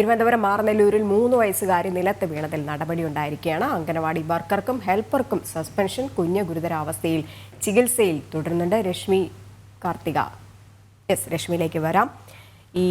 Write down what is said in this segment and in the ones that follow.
തിരുവനന്തപുരം മാറനെല്ലൂരിൽ മൂന്ന് വയസ്സുകാരി നിലത്ത് വീണതിൽ നടപടിയുണ്ടായിരിക്കുകയാണ്. അംഗനവാടി വർക്കർക്കും ഹെൽപ്പർക്കും സസ്പെൻഷൻ കുഞ്ഞ് ഗുരുതരാവസ്ഥയിൽ ചികിത്സയിൽ തുടരുന്നുണ്ട്. രശ്മി കാർത്തിക. എസ് രശ്മിയിലേക്ക് വരാം. ഈ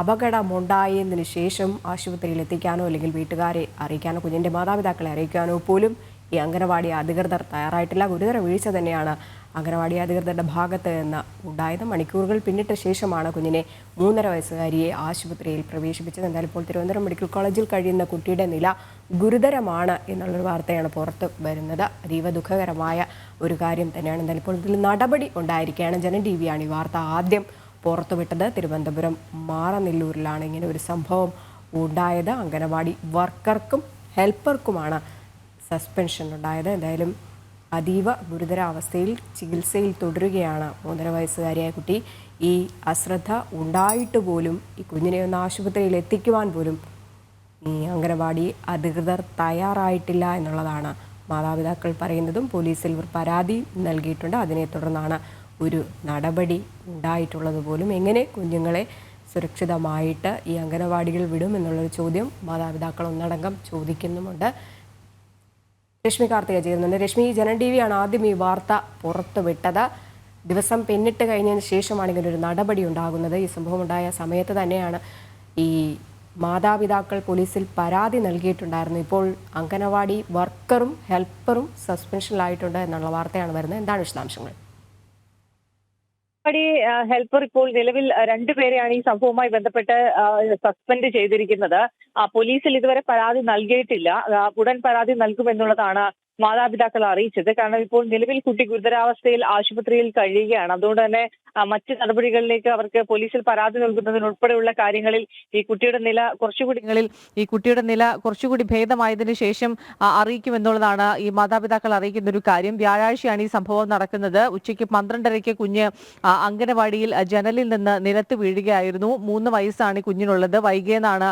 അപകടമുണ്ടായതിനു ശേഷം ആശുപത്രിയിൽ എത്തിക്കാനോ അല്ലെങ്കിൽ വീട്ടുകാരെ അറിയിക്കാനോ കുഞ്ഞിന്റെ മാതാപിതാക്കളെ അറിയിക്കാനോ പോലും ഈ അംഗനവാടി അധികൃതർ തയ്യാറായിട്ടില്ല. ഗുരുതര വീഴ്ച തന്നെയാണ് അംഗനവാടി അധികൃതരുടെ ഭാഗത്ത് നിന്ന് ഉണ്ടായത്. മണിക്കൂറുകൾ പിന്നിട്ട ശേഷമാണ് കുഞ്ഞിനെ മൂന്നര വയസ്സുകാരിയെ ആശുപത്രിയിൽ പ്രവേശിപ്പിച്ചത്. എന്തായാലും ഇപ്പോൾ തിരുവനന്തപുരം മെഡിക്കൽ കോളേജിൽ കഴിയുന്ന കുട്ടിയുടെ നില ഗുരുതരമാണ് എന്നുള്ളൊരു വാർത്തയാണ് പുറത്ത് വരുന്നത്. അതീവ ദുഃഖകരമായ ഒരു കാര്യം തന്നെയാണ്. എന്തായാലും ഇപ്പോൾ ഇതിൽ നടപടി ഉണ്ടായിരിക്കുകയാണ്. ജനം ടി വിയാണ് ഈ വാർത്ത ആദ്യം പുറത്തുവിട്ടത്. തിരുവനന്തപുരം മാറനെല്ലൂരിലാണ് ഇങ്ങനെ ഒരു സംഭവം ഉണ്ടായത്. അംഗനവാടി വർക്കർക്കും ഹെൽപ്പർക്കുമാണ് സസ്പെൻഷൻ ഉണ്ടായത്. എന്തായാലും അതീവ ഗുരുതരാവസ്ഥയിൽ ചികിത്സയിൽ തുടരുകയാണ് മൂന്നര വയസ്സുകാരിയായ കുട്ടി. ഈ അശ്രദ്ധ ഉണ്ടായിട്ട് പോലും ഈ കുഞ്ഞിനെ ഒന്ന് ആശുപത്രിയിൽ എത്തിക്കുവാൻ പോലും ഈ അംഗനവാടി അധികൃതർ തയ്യാറായിട്ടില്ല എന്നുള്ളതാണ് മാതാപിതാക്കൾ പറയുന്നതും പോലീസിൽ ഇവർ പരാതി നൽകിയിട്ടുണ്ട്. അതിനെ തുടർന്നാണ് ഒരു നടപടി ഉണ്ടായിട്ടുള്ളത് പോലും. എങ്ങനെ കുഞ്ഞുങ്ങളെ സുരക്ഷിതമായിട്ട് ഈ അംഗനവാടികൾ വിടും എന്നുള്ളൊരു ചോദ്യം മാതാപിതാക്കൾ ഒന്നടങ്കം ചോദിക്കുന്നുമുണ്ട്. രശ്മി കാർത്തിക ചേരുന്നുണ്ട് രശ്മി ജനൻ ടി വിയാണ് ആദ്യം ഈ വാർത്ത പുറത്തുവിട്ടത് ദിവസം പിന്നിട്ട് കഴിഞ്ഞതിന് ശേഷമാണ് ഇങ്ങനെ ഒരു നടപടി ഉണ്ടാകുന്നത്. ഈ സംഭവം ഉണ്ടായ സമയത്ത് തന്നെയാണ് ഈ മാതാപിതാക്കൾ പോലീസിൽ പരാതി നൽകിയിട്ടുണ്ടായിരുന്നു. ഇപ്പോൾ അംഗനവാടി വർക്കറും ഹെൽപ്പറും സസ്പെൻഷനിലായിട്ടുണ്ട് എന്നുള്ള വാർത്തയാണ് വരുന്നത്. എന്താണ് വിശദാംശങ്ങൾ? അംഗൻവാടി ഹെൽപ്പർ ഇപ്പോൾ നിലവിൽ രണ്ടു രണ്ടുപേരെയാണ് ഈ സംഭവവുമായി ബന്ധപ്പെട്ട് സസ്പെൻഡ് ചെയ്തിരിക്കുന്നത്. പോലീസിൽ ഇതുവരെ പരാതി നൽകിയിട്ടില്ല. ഉടൻ പരാതി നൽകുമെന്നുള്ളതാണ് മാതാപിതാക്കൾ അറിയിച്ചത്. കാരണം ഇപ്പോൾ നിലവിൽ കുട്ടി ഗുരുതരാവസ്ഥയിൽ ആശുപത്രിയിൽ കഴിയുകയാണ്. അതുകൊണ്ട് തന്നെ മറ്റ് നടപടികളിലേക്ക് അവർക്ക് പോലീസിൽ പരാതി നൽകുന്നതിനുൾപ്പെടെയുള്ള കാര്യങ്ങളിൽ ഈ കുട്ടിയുടെ നില കുറച്ചുകൂടി ഈ കുട്ടിയുടെ നില കുറച്ചുകൂടി ഭേദമായതിനു ശേഷം അറിയിക്കുമെന്നുള്ളതാണ് ഈ മാതാപിതാക്കൾ അറിയിക്കുന്ന ഒരു കാര്യം. വ്യാഴാഴ്ചയാണ് ഈ സംഭവം നടക്കുന്നത്. ഉച്ചയ്ക്ക് പന്ത്രണ്ടരയ്ക്ക് കുഞ്ഞ് അംഗനവാടിയിൽ ജനലിൽ നിന്ന് നിലത്ത് വീഴുകയായിരുന്നു. മൂന്ന് വയസ്സാണ് കുഞ്ഞിനുള്ളത്. വൈകിയെന്നാണ്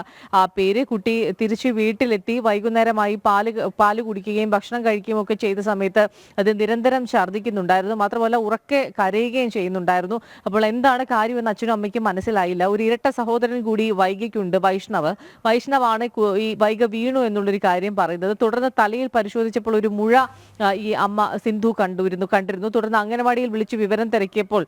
പേര്. കുട്ടി തിരിച്ച് വീട്ടിലെത്തി. വൈകുന്നേരമായി പാൽ പാൽ കുടിക്കുകയും ഭക്ഷണം കഴിക്കുകയും ഒക്കെ ചെയ്ത സമയത്ത് അത് നിരന്തരം ഛർദ്ദിക്കുന്നുണ്ടായിരുന്നു. മാത്രമല്ല ഉറക്കെ കരയുകയും ചെയ്യുന്നുണ്ടായിരുന്നു. അപ്പോൾ എന്താണ് കാര്യമെന്ന് അച്ഛനും അമ്മയ്ക്കും മനസ്സിലായില്ല. ഒരു ഇരട്ട സഹോദരൻ കൂടി വൈകിക്കുണ്ട് വൈഷ്ണവ്. വൈഷ്ണവാണ് ഈ വൈഗ വീണു എന്നുള്ളൊരു കാര്യം പറയുന്നത്. തുടർന്ന് തലയിൽ പരിശോധിച്ചപ്പോൾ ഒരു മുഴ ഈ അമ്മ സിന്ധു കണ്ടുവരുന്നു കണ്ടിരുന്നു. തുടർന്ന് അംഗനവാടിയിൽ വിളിച്ച് വിവരം തിരക്കിയപ്പോൾ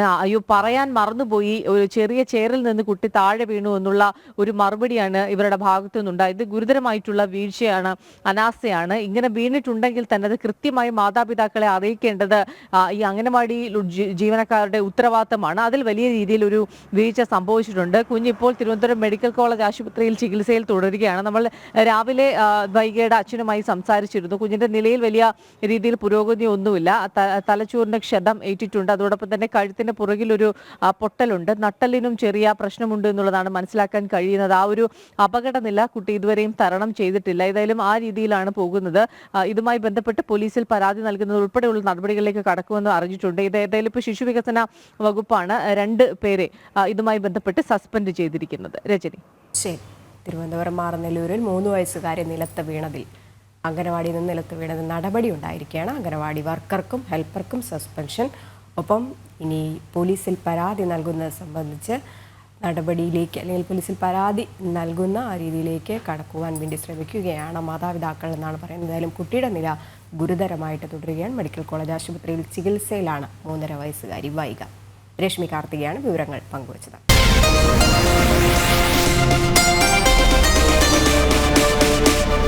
അയ്യോ പറയാൻ മറന്നുപോയി. ഒരു ചെറിയ ചേറിൽ നിന്ന് കുട്ടി താഴെ വീണു എന്നുള്ള ഒരു മറുപടിയാണ് ഇവരുടെ ഭാഗത്തു നിന്നുണ്ടായത്. ഗുരുതരമായിട്ടുള്ള വീഴ്ചയാണ് അനാസയാണ് ഇങ്ങനെ വീണിട്ടുണ്ടെങ്കിൽ തന്നെ അത് കൃത്യമായി മാതാപിതാക്കളെ അറിയിക്കേണ്ടത് ഈ അംഗനവാടി ജീവനക്കാരുടെ ഉത്തരവാദിത്തമാണ്. അതിൽ വലിയ രീതിയിൽ ഒരു വീഴ്ച സംഭവിച്ചിട്ടുണ്ട്. കുഞ്ഞിപ്പോൾ തിരുവനന്തപുരം മെഡിക്കൽ കോളേജ് ആശുപത്രിയിൽ ചികിത്സയിൽ തുടരുകയാണ്. നമ്മൾ രാവിലെ വൈകിയുടെ അച്ഛനുമായി സംസാരിച്ചിരുന്നു. കുഞ്ഞിന്റെ നിലയിൽ വലിയ രീതിയിൽ പുരോഗതി ഒന്നുമില്ല തലച്ചോറിന്റെ തലച്ചോറിന് ക്ഷതം ഏറ്റിട്ടുണ്ട്. അതോടൊപ്പം തന്നെ കഴുത്തിന്റെ പുറകിൽ പുറകിലൊരു പൊട്ടലുണ്ട്. നട്ടലിനും ചെറിയ പ്രശ്നമുണ്ട് എന്നുള്ളതാണ് മനസ്സിലാക്കാൻ കഴിയുന്നത്. ആ ഒരു അപകടനില കുട്ടി ഇതുവരെയും തരണം ചെയ്തിട്ടില്ല. ഏതായാലും ആ രീതിയിലാണ് പോകുന്നത്. ഇതുമായി ബന്ധപ്പെട്ട് പോലീസിൽ പരാതി നൽകുന്നത് ഉൾപ്പെടെയുള്ള നടപടികളിലേക്ക് കടക്കുമെന്ന് അറിഞ്ഞിട്ടുണ്ട്. ഇത് ഏതായാലും ഇപ്പോൾ ശിശു വികസന വകുപ്പാണ് രണ്ട് പേരെ ഇതുമായി ബന്ധപ്പെട്ട് സസ്പെൻഡ് ചെയ്തിരിക്കുന്നത്. രജനി. ശരി. തിരുവനന്തപുരം മാറനെല്ലൂരിൽ മൂന്ന് വയസ്സുകാരെ നിലത്ത് വീണതിൽ അംഗനവാടിയിൽ നിന്ന് നിലത്ത് വീണതിൽ നടപടി ഉണ്ടായിരിക്കുകയാണ്. അംഗനവാടി വർക്കർക്കും ഹെൽപ്പർക്കും സസ്പെൻഷൻ ഒപ്പം ഇനി പോലീസിൽ പരാതി നൽകുന്നത് സംബന്ധിച്ച് നടപടിയിലേക്ക് അല്ലെങ്കിൽ പോലീസിൽ പരാതി നൽകുന്ന ആ രീതിയിലേക്ക് കടക്കുവാൻ വേണ്ടി ശ്രമിക്കുകയാണ് മാതാപിതാക്കൾ എന്നാണ് പറയുന്നത്. എന്തായാലും കുട്ടിയുടെ നില ഗുരുതരമായിട്ട് തുടരുകയാണ്. മെഡിക്കൽ കോളേജ് ആശുപത്രിയിൽ ചികിത്സയിലാണ് മൂന്നര വയസ്സുകാരി വൈക രശ്മി കാർത്തികയാണ് വിവരങ്ങൾ പങ്കുവച്ചത്.